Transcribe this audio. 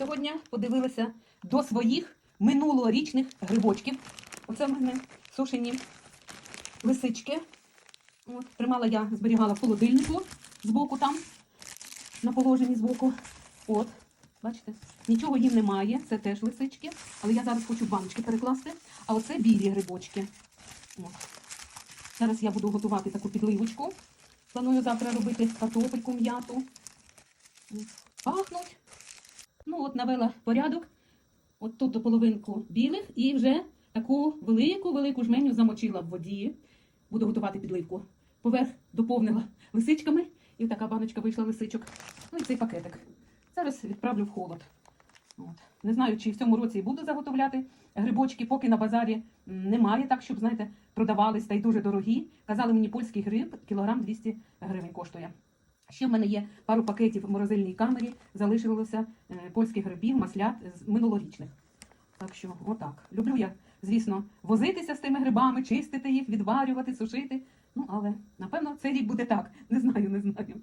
Сьогодні подивилася до своїх минулорічних грибочків. Оце в мене сушені лисички. От, тримала я, зберігала в холодильнику збоку там, на положенні збоку. От, бачите, нічого їм немає, це теж лисички. Але я зараз хочу баночки перекласти. А оце білі грибочки. От. Зараз я буду готувати таку підливочку. Планую завтра робити картопельку м'яту. Пахнуть. От навела порядок. От тут до половинку білих і вже таку велику-велику жменю замочила в воді. Буду готувати підливку. Поверх доповнила лисичками, і така баночка вийшла лисичок. Ну і цей пакетик. Зараз відправлю в холод. От. Не знаю, чи в цьому році буду заготовляти грибочки, поки на базарі немає так, щоб, знаєте, продавались та й дуже дорогі. Казали мені польський гриб, кілограм 200 гривень коштує. Ще в мене є пару пакетів в морозильній камері, залишилося е, польських грибів, маслят з минулорічних. Так що, отак. Люблю я, звісно, возитися з тими грибами, чистити їх, відварювати, сушити. Ну, але напевно цей рік буде так. Не знаю, не знаю.